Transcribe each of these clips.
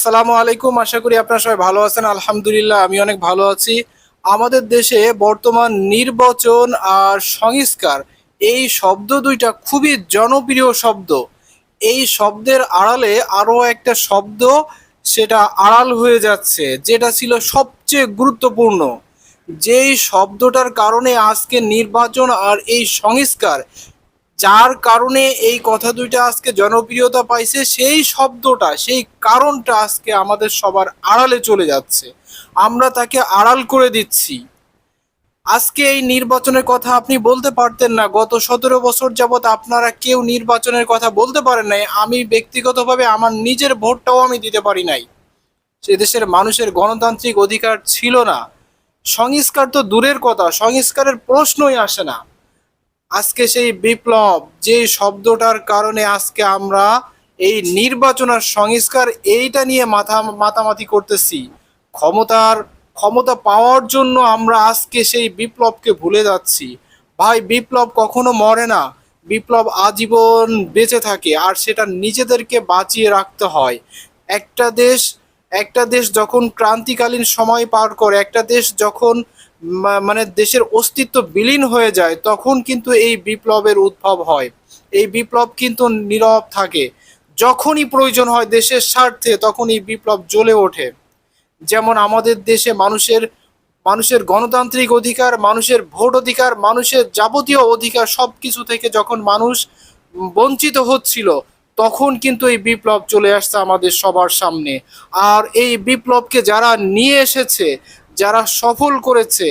আসসালামু আলাইকুম, আশা করি আপনারা সবাই ভালো আছেন। আলহামদুলিল্লাহ, আমি অনেক ভালো আছি। আমাদের দেশে বর্তমান নির্বাচন আর সংস্কার, এই শব্দ দুইটা খুবই জনপ্রিয় শব্দ। এই শব্দের আড়ালে আরও একটা শব্দ, সেটা আড়াল হয়ে যাচ্ছে, যেটা ছিল সবচেয়ে গুরুত্বপূর্ণ। যেই শব্দটার কারণে আজকে নির্বাচন আর এই সংস্কার যার কারণে এই কথা দুইটা আজকে জনপ্রিয়তা পাইছে, সেই শব্দটা, সেই কারণটা আজকে আমাদের সবার আড়ালে চলে যাচ্ছে। আমরা তাকে আড়াল করে দিচ্ছি। আজকে এই নির্বাচনের কথা আপনি বলতে পারতেন না। গত সতেরো বছর যাবৎ আপনারা কেউ নির্বাচনের কথা বলতে পারেন নাই। আমি ব্যক্তিগতভাবে আমার নিজের ভোটটাও আমি দিতে পারি নাই। সে দেশের মানুষের গণতান্ত্রিক অধিকার ছিল না। সংস্কার তো দূরের কথা, সংস্কারের প্রশ্নই আসে না। আজকে সেই বিপ্লব যে শব্দটার কারণে আজকে আমরা এই নির্বাচন আর সংস্কার এইটা নিয়ে মাথা, মাতামাতি করতেছি। ক্ষমতার, ক্ষমতা পাওয়ার জন্য আমরা আজকে সেই বিপ্লবকে ভুলে যাচ্ছি। ভাই, বিপ্লব কখনো মরে না। বিপ্লব আজীবন বেঁচে থাকে আর সেটা নিজেদেরকে বাঁচিয়ে রাখতে হয়। একটা দেশ একটা দেশ যখন ক্রান্তিকালীন সময় পার করে, একটা দেশ যখন মানে দেশের অস্তিত্ব বিলীন হয়ে যায়, তখন কিন্তু এই বিপ্লবের উদ্ভব হয়। এই বিপ্লব কিন্তু নীরব থাকে। যখনই প্রয়োজন হয় দেশের স্বার্থে তখন এই বিপ্লব জ্বলে ওঠে। যেমন আমাদের দেশে মানুষের মানুষের গণতান্ত্রিক অধিকার, মানুষের ভোট অধিকার, মানুষের যাবতীয় অধিকার সব কিছু থেকে যখন মানুষ বঞ্চিত হচ্ছিল, তখন কিন্তু এই বিপ্লব চলে আসছে আমাদের সবার সামনে। আর এই বিপ্লবকে যারা নিয়ে এসেছে যারা সফল করেছে,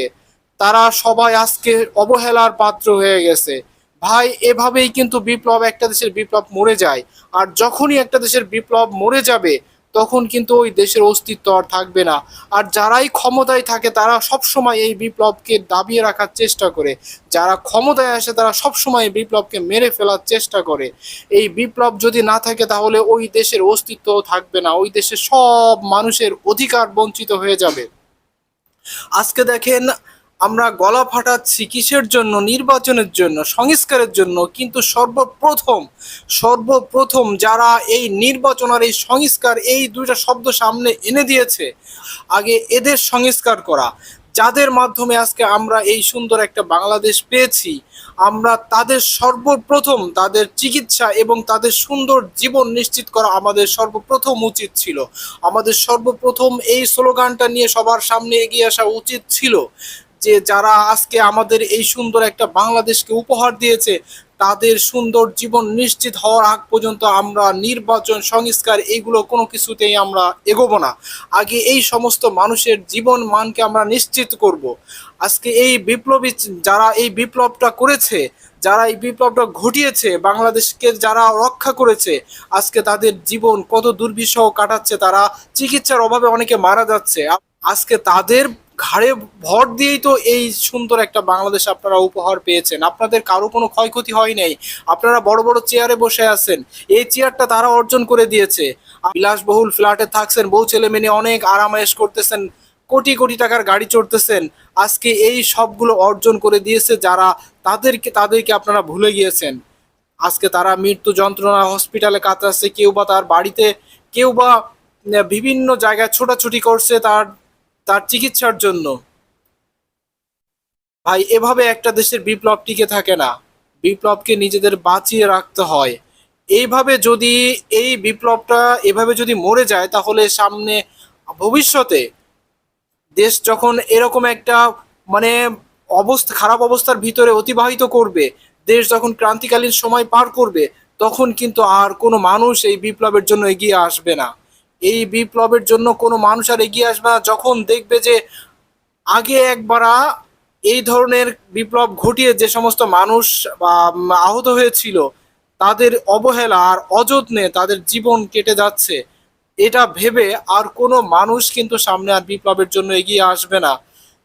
তারা সবাই আজকে অবহেলার পাত্র হয়ে গেছে। ভাই, এভাবেই কিন্তু বিপ্লব একটা দেশের বিপ্লব মরে যায়। আর যখনই একটা দেশের বিপ্লব মরে যাবে, তখন কিন্তু ওই দেশের অস্তিত্ব আর থাকবে না। আর যারাই ক্ষমতায় থাকে, তারা সব সময় এই বিপ্লবকে দাবিয়ে রাখার চেষ্টা করে। যারা ক্ষমতায় আসে, তারা সব সময় বিপ্লবকে মেরে ফেলার চেষ্টা করে। এই বিপ্লব যদি না থাকে, তাহলে ওই দেশের অস্তিত্ব থাকবে না। ওই দেশের সব মানুষের অধিকার বঞ্চিত হয়ে যাবে। আজকে দেখেন আমরা গলা ফাটাচ্ছি কিসের জন্য? নির্বাচনের জন্য, সংস্কারের জন্য। কিন্তু সর্বপ্রথম সর্বপ্রথম যারা এই নির্বাচন আর এই সংস্কার, এই দুইটা শব্দ সামনে এনে দিয়েছে, আগে এদের সংস্কার করা। যাদের মাধ্যমে আজকে আমরা এই সুন্দর একটা বাংলাদেশ পেয়েছি, আমরা তাদের সর্বপ্রথম তাদের চিকিৎসা এবং তাদের সুন্দর জীবন নিশ্চিত করা আমাদের সর্বপ্রথম উচিত ছিল। আমাদের সর্বপ্রথম এই স্লোগানটা নিয়ে সবার সামনে এগিয়ে আসা উচিত ছিল যে, যারা আজকে আমাদের এই সুন্দর একটা বাংলাদেশকে উপহার দিয়েছে তাদের সুন্দর জীবন নিশ্চিত হওয়ার আগ পর্যন্ত আমরা নির্বাচন, সংস্কার এইগুলো কোনো কিছুতেই আমরা এগোবো না। আগে এই সমস্ত মানুষের জীবন মানকে আমরা নিশ্চিত করব। আজকে এই বিপ্লবী যারা এই বিপ্লবটা করেছে, যারা এই বিপ্লবটা ঘটিয়েছে, বাংলাদেশকে যারা রক্ষা করেছে, আজকে তাদের জীবন কত দুর্বিষহ কাটাচ্ছে, তারা চিকিৎসার অভাবে অনেকে মারা যাচ্ছে। আজকে তাদের ঘাড়ে ভর দিয়েই তো এই সুন্দর একটা বাংলাদেশ আপনারা উপহার পেয়েছেন। আপনাদের কারও কোনো ক্ষয়ক্ষতি হয় নাই। আপনারা বড় বড় চেয়ারে বসে আছেন। এই চেয়ারটা তারা অর্জন করে দিয়েছে। বিলাসবহুল ফ্ল্যাটে থাকছেন, বউ ছেলে মেয়ে অনেক আরামায়েশ করতেছেন, কোটি কোটি টাকার গাড়ি চড়তেছেন। আজকে এই সবগুলো অর্জন করে দিয়েছে যারা তাদেরকে তাদেরকে আপনারা ভুলে গিয়েছেন। আজকে তারা মৃত্যু যন্ত্রণা হসপিটালে কাতরাচ্ছে, কেউ বা তার বাড়িতে কেউ বা বিভিন্ন জায়গায় ছোটাছুটি করছে, তার তার চিকিৎসার জন্য। ভাই, এভাবে একটা দেশের বিপ্লব টিকে থাকে না। বিপ্লবকে নিজেদের বাঁচিয়ে রাখতে হয়। এইভাবে যদি এই বিপ্লবটা এভাবে যদি মরে যায়, তাহলে সামনে ভবিষ্যতে দেশ যখন এরকম একটা মানে অবস্থা, খারাপ অবস্থার ভিতরে অতিবাহিত করবে, দেশ যখন ক্রান্তিকালীন সময় পার করবে, তখন কিন্তু আর কোনো মানুষ এই বিপ্লবের জন্য এগিয়ে আসবে না। এই বিপ্লবের জন্য কোনো মানুষ আর এগিয়ে আসবে না। যখন দেখবে যে আগে একবারা এই ধরনের বিপ্লব ঘটিয়ে যে সমস্ত মানুষ আহত হয়েছিল, তাদের অবহেলা আর অযত্নে তাদের জীবন কেটে যাচ্ছে, এটা ভেবে আর কোনো মানুষ কিন্তু সামনে আর বিপ্লবের জন্য এগিয়ে আসবে না।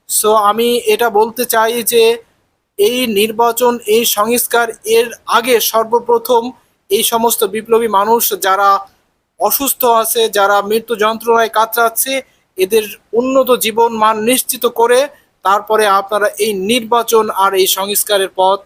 সো আমি এটা বলতে চাই যে এই নির্বাচন, এই সংস্কার এর আগে সর্বপ্রথম এই সমস্ত বিপ্লবী মানুষ যারা অসুস্থ আছে, যারা মৃত্যু যন্ত্রণায় কাতরাচ্ছে, এদের উন্নত জীবন মান নিশ্চিত করে তারপরে আপনারা এই নির্বাচন আর এই সংস্কারের পথ